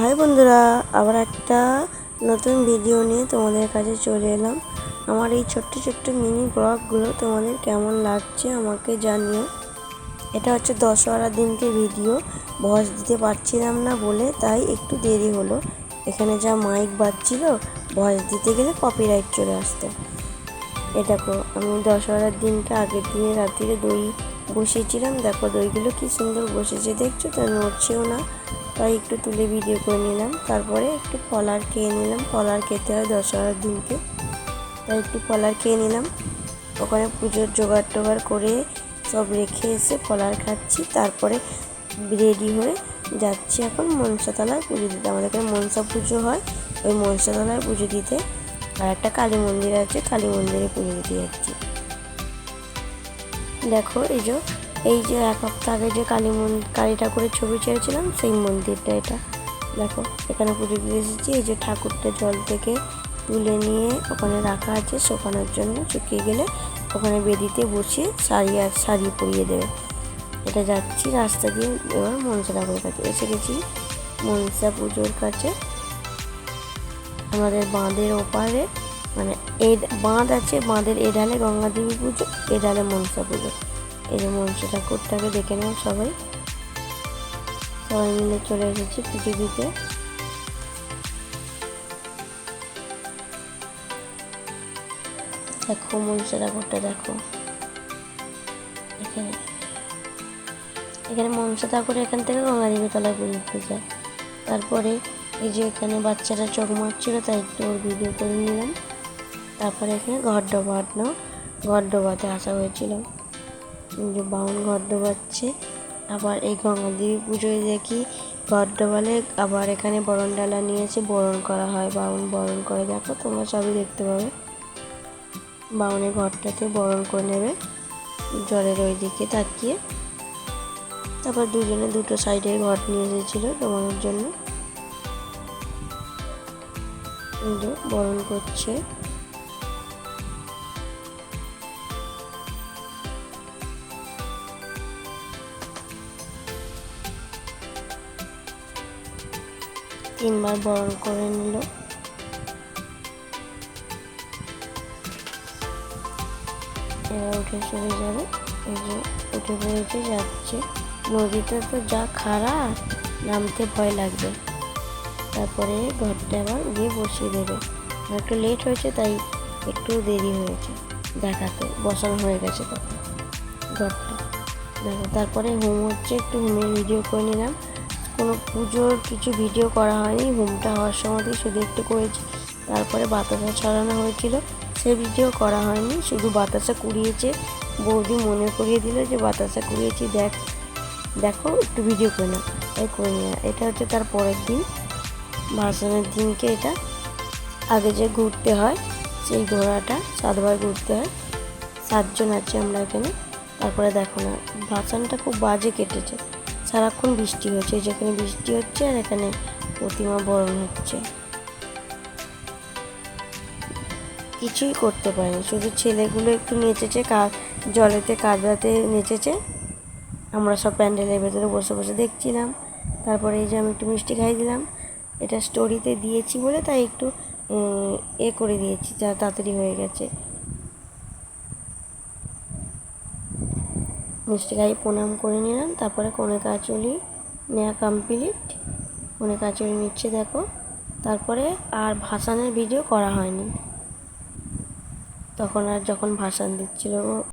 High বন্ধুরা, আবার একটা নতুন ভিডিও নিয়ে তোমাদের কাছে চলে এলাম। আমার এই ছোট্ট ছোট্ট মিনি ব্লগগুলো তোমাদের কেমন লাগছে আমাকে জানিও। এটা হচ্ছে দশহরার দিনকে ভিডিও ভয়েস দিতে পারছিলাম না বলে, তাই একটু দেরি হলো। এখানে যা মাইক বাজছিল ভয়েস দিতে গেলে কপিরাইট চলে আসতো। এ দেখো, আমি দশহরার দিনকে আগের দিনে রাত্রিরে দই বসিয়েছিলাম। দেখো দইগুলো কি সুন্দর বসেছে, দেখছ? তো নড়ছেও না। তাই একটু তুলে ভিডিও করে নিলাম। তারপরে একটু কলার খেয়ে নিলাম। কলার খেতে হয় দশহরার দিনকে। তাই একটু কলার খেয়ে নিলাম। ওখানে পুজোর জোগাড় টোগাড় করে সব রেখে এসে কলার খাচ্ছি। তারপরে রেডি হয়ে যাচ্ছি এখন মনসাতলায় পুজো দিতে। আমাদের এখানে মনসা পুজো হয়। ওই মনসাতলায় পুজো দিতে আর একটা কালী মন্দির আছে। কালী মন্দিরে পুজো দিতে যাচ্ছি। দেখো এই যে এই যে এক সপ্তাহ আগে যে কালী মন্দির কালী ঠাকুরের ছবি ছেড়েছিলাম সেই মন্দিরটা এটা। দেখো, এখানে পুজো দিতে এসেছি। এই যে ঠাকুরটা জল থেকে তুলে নিয়ে ওখানে রাখা আছে শোকানোর জন্য। শুকিয়ে গেলে ওখানে বেদিতে বসিয়ে সারিয়ে সারিয়ে পরিয়ে দেবে। এটা যাচ্ছি রাস্তা দিয়ে এবার মনসা ঠাকুরের কাছে। এসে গেছি মনসা পুজোর কাছে। আমাদের বাঁধের ওপারে মানে এ বাঁধ আছে, বাঁধের এ ঢালে গঙ্গা দেবী পুজো এ ঢালে মনসা পুজো। এই যে মনসা ঠাকুরটাকে দেখে নাও সবাই। সবাই মিলে চলে এসেছি পুজো দিতে। দেখো মনসা ঠাকুরটা দেখো। এখানে। এখানে মনসা ঠাকুর এখান থেকে গঙ্গা দেবী তলায় পুজো যায়। তারপরে এই যে এখানে বাচ্চারা চোখ মারছিল, তাই একটু ওর ভিডিও করে নিলাম। তারপরে এখানে ঘর ডোবানো ঘর ডোবাতে আসা হয়েছিল। বাউন ঘর ডোবাচ্ছে আবার এই গঙ্গা দেবী পুজোয় দেখি ঘর ডোবালে আবার এখানে বরণ ডালা নিয়েছে, বরণ করা হয়, বাউন বরণ করে। দেখো, তোমরা সবই দেখতে পাবে। বাউনের ঘরটাতে বরণ করে নেবে, জলের ওই দিকে তাকিয়ে। তারপর দুজনে দুটো সাইডের ঘর নিয়ে এসেছিল ডোবানোর জন্য। বরণ করছে। তিনবার বরণ করে নিল। এবার উঠে চলে যাবে। এই যে উঠে পড়েছে, যাচ্ছে। নদীতে তো যা খারাপ নামতে ভয় লাগবে। তারপরে ঘরটা আবার গিয়ে বসিয়ে দেবে। একটু লেট হয়েছে, তাই একটু দেরি হয়েছে। দেখাতে বসানো হয়ে গেছে তখন ঘরটা। দেখো, তারপরে হোম হচ্ছে, একটু হোমের ভিডিও করে নিলাম। পুজোর কিছু ভিডিও করা হয়নি হোমটা হওয়ার সময়তেই শুধু একটু করেছি। তারপরে বাতাসা ছড়ানো হয়েছিল, সে ভিডিও করা হয়নি, শুধু বাতাসা কুড়িয়েছে। বৌদি মনে করিয়ে দিল যে বাতাসা কুড়িয়েছি, দেখ, দেখো, একটু ভিডিও করে না তাই করে না এটা হচ্ছে তার পরের দিন, ভাসানের দিনকে এটা আগে যে ঘুরতে হয়, সেই ঘোড়াটা সাতবার ঘুরতে হয়। সাতজন আছে আমরা এখানে। তারপরে দেখো না, ভাসানটা খুব বাজে কেটেছে। সারাক্ষণ বৃষ্টি হচ্ছে যেখানে বৃষ্টি হচ্ছে আর এখানে প্রতিমা বরণ হচ্ছে। কিছুই করতে পারেনি, শুধু ছেলেগুলো একটু নেচেছে, কা, জলেতে কাদাতে নেচেছে। আমরা সব প্যান্ডেলের ভেতরে বসে বসে দেখছিলাম। তারপরে এই যে আমি একটু মিষ্টি খাই দিলাম। এটা স্টোরিতে দিয়েছি বলে তাই একটু এ করে দিয়েছি, যা তাড়াতাড়ি হয়ে গেছে। মিষ্টি গায়ে প্রণাম করে নিলাম, তারপরে কনে কাচুলি নেয়া কমপ্লিট কনে কাচুলি নিচ্ছে দেখো। তারপরে আর ভাসানের ভিডিও করা হয়নি। তখন আর যখন ভাসান দিচ্ছিল